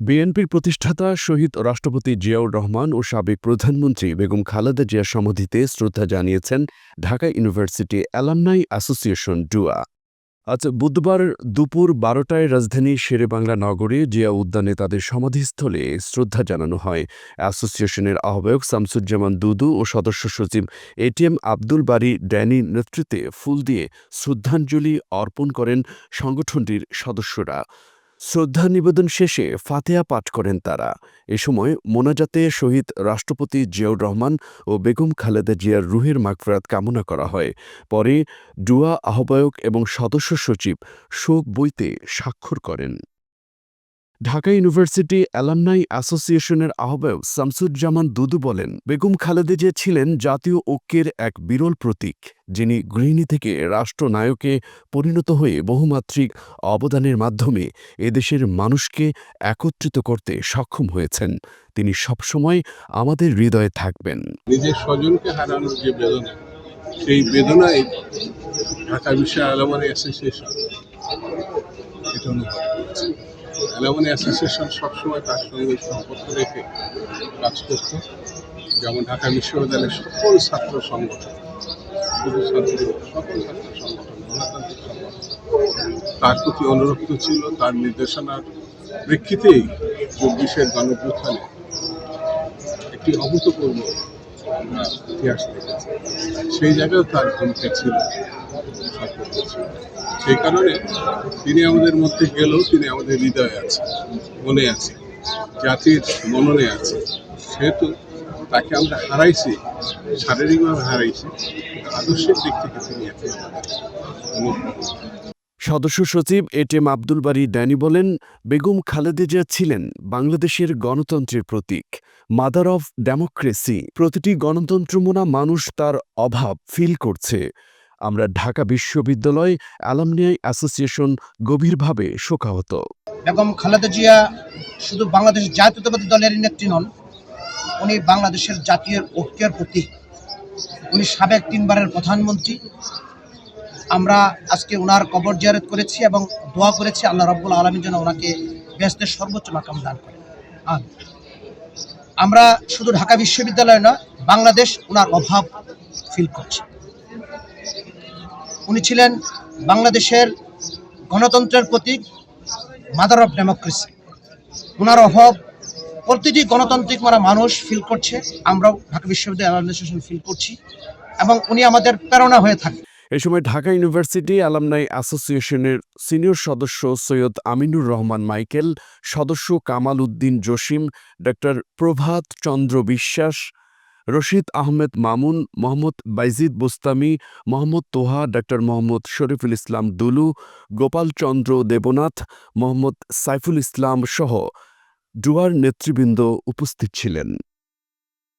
বিএনপির প্রতিষ্ঠাতা শহীদ রাষ্ট্রপতি জিয়াউর রহমান ও সাবেক প্রধানমন্ত্রী বেগম খালেদা জিয়ার সমাধিতে শ্রদ্ধা জানিয়েছেন Dhaka university alumni association DUAA. আজ বুধবার দুপুর বারোটায় রাজধানী শেরেবাংলা নগরে জিয়া উদ্যানে তাদের সমাধিস্থলে শ্রদ্ধা জানানো হয়। অ্যাসোসিয়েশনের আহ্বায়ক শামসুজ্জামান দুদু ও সদস্য সচিব এটিএম আব্দুল বারী ড্যানি নেতৃত্বে ফুল দিয়ে শ্রদ্ধাঞ্জলি অর্পণ করেন সংগঠনটির সদস্যরা। শ্রদ্ধা নিবেদন শেষে ফাতেয়া পাঠ করেন তারা। এ সময় মোনাজাতে শহীদ রাষ্ট্রপতি জিয়াউর রহমান ও বেগম খালেদা জিয়ার রুহের মাগফরাত কামনা করা হয়। পরে ডুয়া আহ্বায়ক এবং সদস্য সচিব শোক বইতে স্বাক্ষর করেন। ঢাকা ইউনিভার্সিটি অ্যালামনাই অ্যাসোসিয়েশনের আহ্বায়ক শামসুজ্জামান দুদু বলেন, বেগম খালেদা জিয়া ছিলেন জাতীয় ঐক্যের এক বিরল প্রতীক, যিনি গৃহিণী থেকে রাষ্ট্রনায়কে পরিণত হয়ে বহুমাত্রিক অবদানের মাধ্যমে এদেশের মানুষকে একত্রিত করতে সক্ষম হয়েছেন। তিনি সবসময় আমাদের হৃদয়ে থাকবেন। নিজের স্বজনকে হারানোর যে বেদনা, সেই বেদনায় ঢাকা বিশ্ব অ্যাসোসিয়েশন এটা অনুভব অ্যালামানি অ্যাসোসিয়েশন সবসময় তার সঙ্গে সম্পর্ক রেখে কাজ করত। যেমন ঢাকা বিশ্ববিদ্যালয়ের সকল ছাত্র সংগঠন, শুধু ছাত্র, সকল ছাত্র সংগঠন, গণতান্ত্রিক সংগঠন, তার প্রতি অনুরক্ত ছিল, তার নির্দেশনার প্রেক্ষিতেই চব্বিশের গণপ্রথানে একটি অভূতপূর্ব আমরা ইতিহাস দেখেছি। সেই জায়গায় তার ভূমিকা ছিল। সেই কারণে তিনি আমাদের মধ্যে গেলেও তিনি আমাদের হৃদয়ে আছে, মনে আছে, জাতির মননে আছে। সেহেতু তাকে আমরা হারাইছি, শারীরিকভাবে হারাইছি আদর্শের দিক থেকে তিনি অনুপ্রেরণা। সদস্য সচিব এটিএম আব্দুল বারী ড্যানি বলেন, বেগম খালেদা জিয়া ছিলেন বাংলাদেশের গণতন্ত্রের প্রতীক, মাদার অফ ডেমোক্রেসি। প্রতিটি গণতন্ত্রমনা মানুষ তার অভাব ফিল করছে। আমরা ঢাকা বিশ্ববিদ্যালয় অ্যালামনিয়াই অ্যাসোসিয়েশন গভীরভাবে শোকাহত। বেগম খালেদা জিয়া শুধু বাংলাদেশ জাতীয়তাবাদী দলের নেত্রী নন, উনি বাংলাদেশের জাতীয় ঐক্যের প্রতীক। উনি সাবেক তিনবারের প্রধানমন্ত্রী। আমরা আজকে ওনার কবর জিয়ারত করেছি এবং দোয়া করেছি আল্লাহ রব্বুল আলমীর জন্য ওনাকে ব্যস্তের সর্বোচ্চ মাকাম দান করে আর আমরা শুধু ঢাকা বিশ্ববিদ্যালয় নয়, বাংলাদেশ ওনার অভাব ফিল করছে। উনি ছিলেন বাংলাদেশের গণতন্ত্রের প্রতীক মাদার অফ ডেমোক্রেসি ওনার অভাব, প্রতিটি গণতান্ত্রিক মারা মানুষ ফিল করছে। আমরাও ঢাকা বিশ্ববিদ্যালয় অ্যাসোসিয়েশন ফিল করছি এবং উনি আমাদের প্রেরণা হয়ে থাকেন। এ সময় ঢাকা ইউনিভার্সিটি অ্যালামনাই অ্যাসোসিয়েশনের সিনিয়র সদস্য সৈয়দ আমিনুর রহমান মাইকেল, সদস্য কামাল উদ্দিন জসিম ডক্টর প্রভাত চন্দ্র বিশ্বাস রশিদ আহমেদ মামুন, মোহাম্মদ বাইজিদ বুস্তামি, মোহাম্মদ তোহা ডক্টর মোহাম্মদ শরীফুল ইসলাম দুলু গোপালচন্দ্র দেবনাথ, মোহাম্মদ সাইফুল ইসলাম সহ ডুয়ার নেতৃবৃন্দ উপস্থিত ছিলেন।